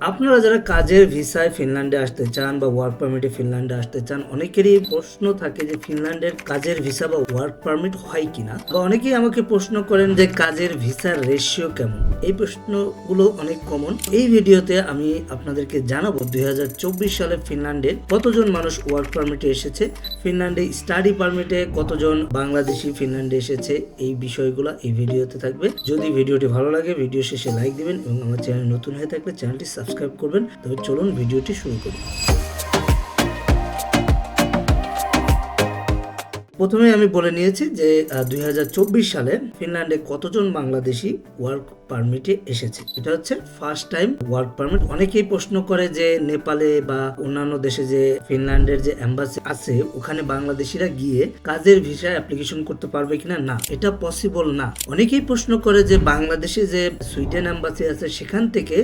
আপনারা যারা কাজের ভিসায় ফিনল্যান্ডে আসতে চান বা ওয়ার্ক পারমিটে ফিনল্যান্ডে আসতে চান, অনেকেরই প্রশ্ন থাকে যে ফিনল্যান্ডের কাজের ভিসা বা ওয়ার্ক পারমিট হয় কিনা? বা অনেকেই আমাকে প্রশ্ন করেন যে কাজের ভিসার রেশিও কেমন? এই প্রশ্নগুলো অনেক কমন এই ভিডিওতে আমি আপনাদেরকে জানাব দুই হাজার চব্বিশ সালে ফিনল্যান্ডে কতজন মানুষ ওয়ার্ক পারমিটে এসেছে, ফিনল্যান্ডে স্টাডি পারমিটে কতজন বাংলাদেশি ফিনল্যান্ডে এসেছে, এই বিষয়গুলো এই ভিডিওতে থাকবে। যদি ভিডিওটি ভালো লাগে, ভিডিও শেষে লাইক দিবেন এবং আমার চ্যানেল নতুন হয়ে থাকলে চ্যানেলটি সাবস্ক্রাইব করবেন। তবে চলুন ভিডিওটি শুরু করি। প্রথমে আমি বলে নিয়েছি যে দুই হাজার চব্বিশ সালে ফিনল্যান্ডে কতজন বাংলাদেশি ওয়ার্ক পারমিটে এসেছে? এটা হচ্ছে ফার্স্ট টাইম ওয়ার্ক পারমিট অনেকেই প্রশ্ন করে যে, নেপালে বা অন্যান্য দেশে যে ফিনল্যান্ডের যে অ্যাম্বাসি আছে, ওখানে বাংলাদেশিরা গিয়ে কাজের ভিসা অ্যাপ্লিকেশন করতে পারবে কিনা? না, এটা পসিবল না। অনেকেই প্রশ্ন করে যে, বাংলাদেশে যে সুইডেন অ্যাম্বাসি আছে, সেখান থেকে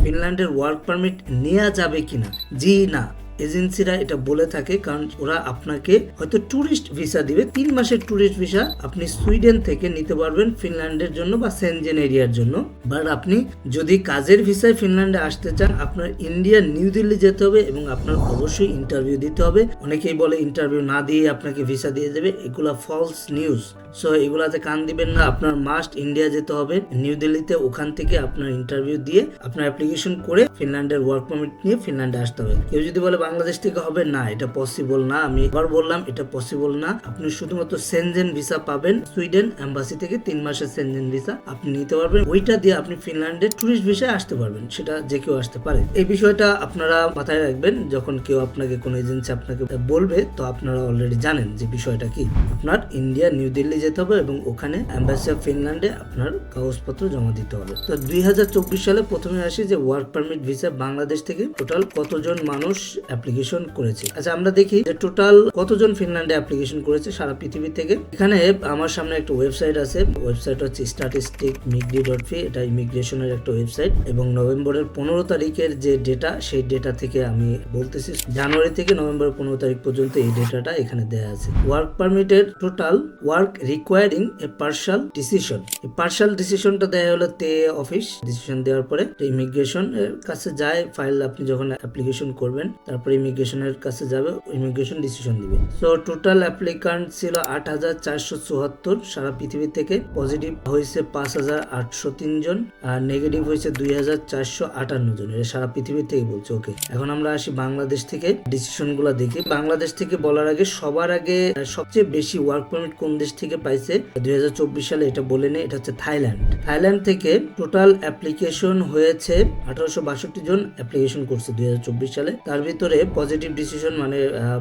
ফিনল্যান্ডের ওয়ার্ক পারমিট নেওয়া যাবে কিনা? জি, না। এজেন্সিরা এটা বলে থাকে, কারণ ওরা আপনাকে হয়তো ট্যুরিস্ট ভিসা দিবে, তিন মাসের ট্যুরিস্ট ভিসা আপনি সুইডেন থেকে নিতে পারবেন ফিনল্যান্ডের জন্য বা সেনজেন এরিয়ার জন্য। বাট আপনি যদি কাজের ভিসায় ফিনল্যান্ডে আসতে চান, আপনার ইন্ডিয়া, নিউ দিল্লি যেতে হবে এবং আপনার অবশ্যই ইন্টারভিউ দিতে হবে। অনেকেই বলে ইন্টারভিউ না দিয়ে আপনাকে ভিসা দিয়ে দেবে, এগুলা ফলস নিউজ সো এগুলাতে কান দিবেন না, আপনার মাস্ট ইন্ডিয়া যেতে হবে, নিউ দিল্লিতে ওখান থেকে আপনার ইন্টারভিউ দিয়ে আপনার অ্যাপ্লিকেশন করে ফিনল্যান্ডের ওয়ার্ক পারমিট নিয়ে ফিনল্যান্ডে আসতে হবে। কেউ যদি বলে বাংলাদেশ থেকে হবে না, এটা পসিবল না। আমি এবার বললাম, এটা পসিবল না। আপনি শুধুমাত্র সেনজেন ভিসা পাবেন সুইডেন এম্বাসি থেকে তিন মাসের সেনজেন ভিসা আপনি নিতে পারবেন। ওইটা দিয়ে আপনি ফিনল্যান্ডে টুরিস্ট ভিসায় আসতে পারবেন, সেটা যে কেউ আসতে পারে। এই বিষয়টা আপনারা মাথায় রাখবেন, যখন কেউ আপনাকে, কোনো এজেন্সি আপনাকে বলবে, তো আপনারা অলরেডি জানেন যে বিষয়টা কি। আপনার ইন্ডিয়া নিউ দিল্লি যেতে হবে এবং ওখানে অ্যাম্বাসি অফ ফিনল্যান্ডে আপনার কাগজপত্র জমা দিতে হবে। তো দুই হাজার চব্বিশ সালে প্রথমে আসি যে ওয়ার্ক পারমিট ভিসা বাংলাদেশ থেকে। টোটাল কতজন মানুষ অ্যাপ্লিকেশন করেছে। আচ্ছা আমরা দেখি যে টোটাল কতজন ফিনল্যান্ডে অ্যাপ্লিকেশন করেছে সারা পৃথিবী থেকে। এখানে আমার সামনে একটা ওয়েবসাইট আছে ওয়েবসাইট হচ্ছে স্ট্যাটিস্টিক মিগডি ডট ফি এটা ইমিগ্রেশনের একটা ওয়েবসাইট এবং নভেম্বরের পনেরো তারিখের যে ডেটা সেই ডেটা থেকে আমি বলতেছি, জানুয়ারি থেকে নভেম্বর পনেরো তারিখ পর্যন্ত এই ডেটাটা এখানে দেয়া আছে। ওয়ার্ক পারমিটের total work requiring a partial decision এই পার্শাল ডিসিশনটা দেয়া হলো তে অফিস ডিসিশন দেওয়ার পরে। ইমিগ্রেশন এর কাছে যায় ফাইল আপনি যখন অ্যাপ্লিকেশন করবেন, তারপরে ইমিগ্রেশনের কাছে যাবে, ইমিগ্রেশন ডিসিশন দিবে সো টোটাল অ্যাপ্লিকান্ট ছিল আট হাজার চারশো চুয়াত্তর, সারা পৃথিবী থেকে পজিটিভ হয়েছে পাঁচ হাজার আটশো তিন জন, আর নেগেটিভ হয়েছে দুই হাজার চারশো আটান্ন জন। এটা সারা পৃথিবী থেকে বলছে ওকে এখন আমরা আসি বাংলাদেশ থেকে ডিসিশনগুলা দেখি। বাংলাদেশ থেকে বলার আগে, সবার আগে সবচেয়ে বেশি ওয়ার্ক পারমিট কোন দেশ থেকে পাইছে? দুই হাজার চব্বিশ সালে, এটা বলে নেই এটা হচ্ছে থাইল্যান্ড। থাইল্যান্ড থেকে টোটাল অ্যাপ্লিকেশন হয়েছে আঠারোশো বাষট্টি জন অ্যাপ্লিকেশন করছে দুই হাজার চব্বিশ সালে। তার ভিতরে পজিটিভ ডিসিশন মানে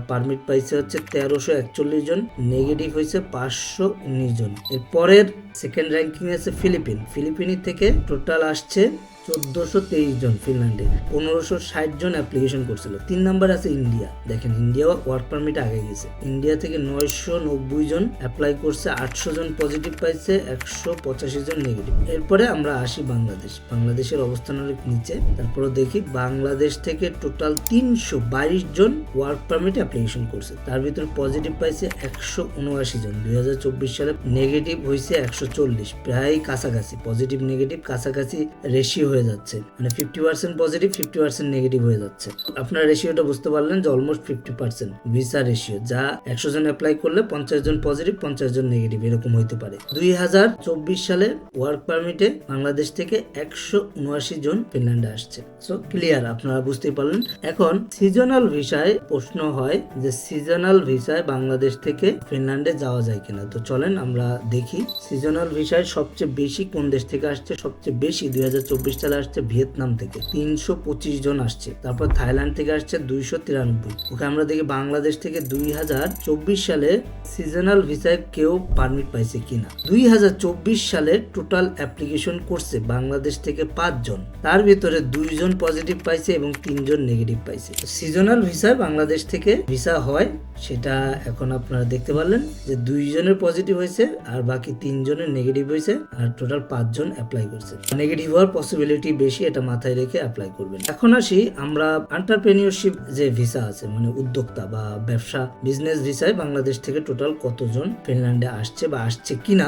পারমিট পাইছে হচ্ছে তেরোশো একচল্লিশ জন নেগেটিভ হয়েছে পাঁচশো উনিশ জন। এর পরের সেকেন্ড র্যাঙ্কিং আছে ফিলিপিন ফিলিপিনি থেকে টোটাল আসছে চোদ্দশো তেইশ জন ফিনল্যান্ডে পনেরোশো ষাট জন অ্যাপ্লিকেশন করছিল। তিন নাম্বার আছে ইন্ডিয়া দেখেন ইন্ডিয়া ওয়ার্ক পারমিট আগে গেছে। ইন্ডিয়া থেকে নয়শো নব্বই জন অ্যাপ্লাই করছে, আটশো জন পজিটিভ পাইছে, একশো পঁচাশি জন নেগেটিভ এরপরে আমরা আসি বাংলাদেশ বাংলাদেশের অবস্থান অনেক নিচে। তারপরে দেখি বাংলাদেশ থেকে টোটাল তিনশো বাইশ জন ওয়ার্ক পারমিট অ্যাপ্লিকেশন করছে। তার ভিতরে পজিটিভ পাইছে একশো উনআশি জন। দুই হাজার চব্বিশ সালে নেগেটিভ হয়েছে একশো চল্লিশ, প্রায় কাছাকাছি পজিটিভ নেগেটিভ কাছাকাছি রেশিও হয়ে যাচ্ছে। মানে fifty percent positive fifty percent negative হয়ে যাচ্ছে। আপনার রেশিওটা বুঝতে পারলেন যে almost fifty percent visa ratio যা একশো জন অ্যাপ্লাই করলে পঞ্চাশ জন পজিটিভ পঞ্চাশ জন নেগেটিভ এরকম হইতে পারে। দুই হাজার চব্বিশ সালে ওয়ার্ক পারমিটে বাংলাদেশ থেকে একশো উনআশি জন ফিনল্যান্ডে আসছে। সো ক্লিয়ার আপনারা বুঝতেই পারলেন। এখন সিজনাল ভিসায় প্রশ্ন হয় যে সিজনাল ভিসায় বাংলাদেশ থেকে ফিনল্যান্ডে যাওয়া যায় কিনা। তো চলেন আমরা দেখি সিজনাল ভিসায় সবচেয়ে বেশি কোন দেশ থেকে আসছে? সবচেয়ে বেশি দুই হাজার চব্বিশ সালে আসছে ভিয়েতনাম থেকে। তিনশো পঁচিশ জন আসছে। তারপর থাইল্যান্ড থেকে আসছে দুইশো তিরানব্বই। ওকে, আমরা দেখি বাংলাদেশ থেকে দুই হাজার চব্বিশ সালে সিজনাল ভিসায় কেউ পারমিট পাইছে কিনা। দুই হাজার চব্বিশ সালে টোটাল অ্যাপ্লিকেশন করছে বাংলাদেশ থেকে পাঁচজন। তার ভিতরে দুইজন পজিটিভ পাইছে এবং তিনজন নেগেটিভ পাইছে। সিজনাল ভিসায় বাংলাদেশ থেকে ভিসা হয়, সেটা এখন আপনারা দেখতে পারলেন যে দুইজনের পজিটিভ হয়েছে আর বাকি তিনজনের নেগেটিভ হয়েছে আর টোটাল পাঁচজন অ্যাপ্লাই করছে। নেগেটিভ হওয়ার পসিবিলিটি বেশি, এটা মাথায় রেখে অ্যাপ্লাই করবেন। এখন আসি আমরা আন্টারপ্রেনিয়রশিপ যে ভিসা আছে মানে উদ্যোক্তা বা ব্যবসা বিজনেস ভিসায় বাংলাদেশ থেকে টোটাল কতজন ফিনল্যান্ডে আসছে বা আসছে কিনা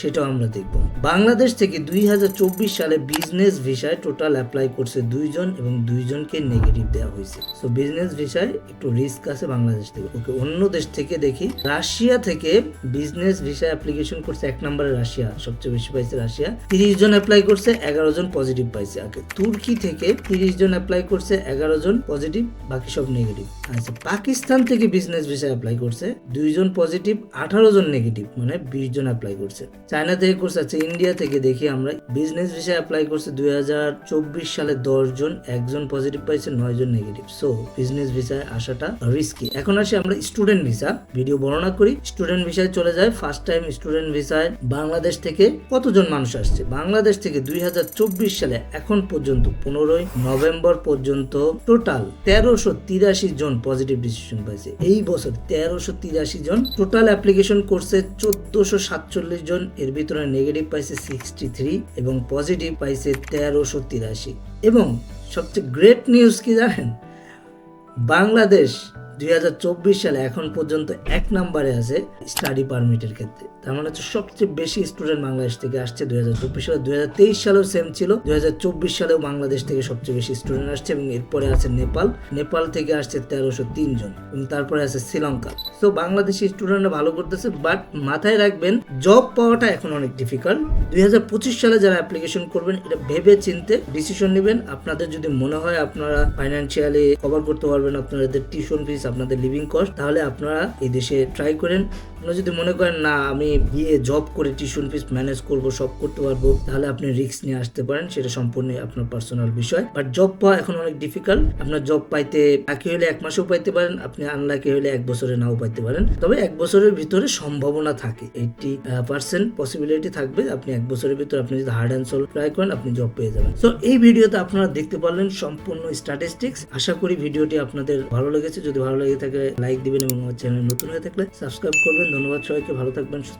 সেটাও আমরা দেখব। বাংলাদেশ থেকে দুই হাজার চব্বিশ সালে বিজনেস ভিসায় টোটাল অ্যাপ্লাই করছে দুইজন এবং দুইজনকে নেগেটিভ দেওয়া হয়েছে। সো বিজনেস ভিসায় একটু রিস্ক আছে বাংলাদেশ থেকে। ওকে অন্য দেশ থেকে দেখি, রাশিয়া থেকে বিজনেস ভিসা অ্যাপ্লিকেশন করছে, এক নম্বরে রাশিয়া, সবচেয়ে বেশি পাইছে রাশিয়া। তিরিশ জন অ্যাপ্লাই করছে, এগারো জন পজিটিভ পাইছে। আগে তুর্কি থেকে তিরিশ জন অ্যাপ্লাই করছে, এগারো জন পজিটিভ বাকি সব নেগেটিভ আচ্ছা পাকিস্তান থেকে বিজনেস ভিসা অ্যাপ্লাই করছে, দুইজন পজিটিভ আঠারো জন নেগেটিভ মানে বিশ জন অ্যাপ্লাই করছে। চায়না থেকে করছে আচ্ছা ইন্ডিয়া থেকে দেখি আমরা। বিজনেস ভিসা অ্যাপ্লাই করছে দু হাজার চব্বিশ সালে দশ জন একজন পজিটিভ পাইছে, নয় জন নেগেটিভ সো বিজনেস ভিসায় আসাটা রিস্কি এখন আসি আমরা স্টুডেন্ট ভিসা ভিডিও বর্ণনা করি স্টুডেন্ট ভিসায় চলে যায়। ফার্স্ট টাইম স্টুডেন্ট ভিসায় বাংলাদেশ থেকে কতজন মানুষ আসছে? বাংলাদেশ থেকে দুই হাজার চব্বিশ সালে এখন পর্যন্ত, পনেরোই নভেম্বর পর্যন্ত টোটাল তেরোশো তিরাশি জন পজিটিভ ডিসিশন পাইছে। এই বছর তেরোশো তিরাশি জন টোটাল অ্যাপ্লিকেশন করছে চোদ্দশো সাতচল্লিশ জন এর ভিতরে নেগেটিভ পাইছে সিক্সটি থ্রি এবং পজিটিভ পাইছে তেরোশো তিরাশি। এবং সবচেয়ে গ্রেট নিউজ কি জানেন? বাংলাদেশ দুই হাজার চব্বিশ সালে এখন পর্যন্ত এক নম্বরে আছে স্টাডি পারমিটের ক্ষেত্রে। তার মানে হচ্ছে সবচেয়ে বেশি স্টুডেন্ট বাংলাদেশ থেকে আসছে দুই হাজার চব্বিশ সালে। দুই হাজার তেইশ সালেও সেম ছিল, দুই হাজার চব্বিশ সালেও বাংলাদেশ থেকে সবচেয়ে বেশি স্টুডেন্ট আসছে এবং এরপরে আছে নেপাল। নেপাল থেকে আসছে তেরোশো তিন জন এবং তারপরে আছে শ্রীলঙ্কা। তো বাংলাদেশি স্টুডেন্টরা ভালো করতেছে বাট মাথায় রাখবেন জব পাওয়াটা এখন অনেক ডিফিকাল্ট দুই হাজার পঁচিশ সালে যারা অ্যাপ্লিকেশন করবেন, এটা ভেবে চিনতে ডিসিশন নেবেন। আপনাদের যদি মনে হয় আপনারা ফাইন্যান্সিয়ালি কভার করতে পারবেন, আপনাদের টিউশন ফিস আপনাদের লিভিং কস্ট তাহলে আপনারা এই দেশে ট্রাই করেন। আপনারা যদি মনে করেন, না, আমি গিয়ে জব করে টিউশন ফিস ম্যানেজ করব, সব করতে পারব, তাহলে আপনি রিস্ক নিয়ে আসতে পারেন, সেটা সম্পূর্ণ আপনার পার্সোনাল বিষয়। বাট জব পাওয়া এখন অনেক ডিফিকাল্ট আপনার জব পাইতে লাকি হলে এক মাসেও পাইতে পারেন, আপনি আনলাকি হলে এক বছরে নাও পাইতে পারেন। তবে এক বছরের ভিতরে সম্ভাবনা থাকে এইটি পার্সেন্ট পসিবিলিটি থাকবে, আপনি এক বছরের ভিতরে আপনি যদি হার্ড অ্যান্ড সোল ট্রাই করেন, আপনি জব পেয়ে যাবেন। তো এই ভিডিওতে আপনারা দেখতে পারলেন সম্পূর্ণ স্ট্যাটিস্টিক্স আশা করি ভিডিওটি আপনাদের ভালো লেগেছে। যদি ভালো লেগে থাকে লাইক দিবেন এবং আমার চ্যানেল নতুন হয়ে থাকলে সাবস্ক্রাইব করবেন। ধন্যবাদ সবাইকে, ভালো থাকবেন, সুস্থ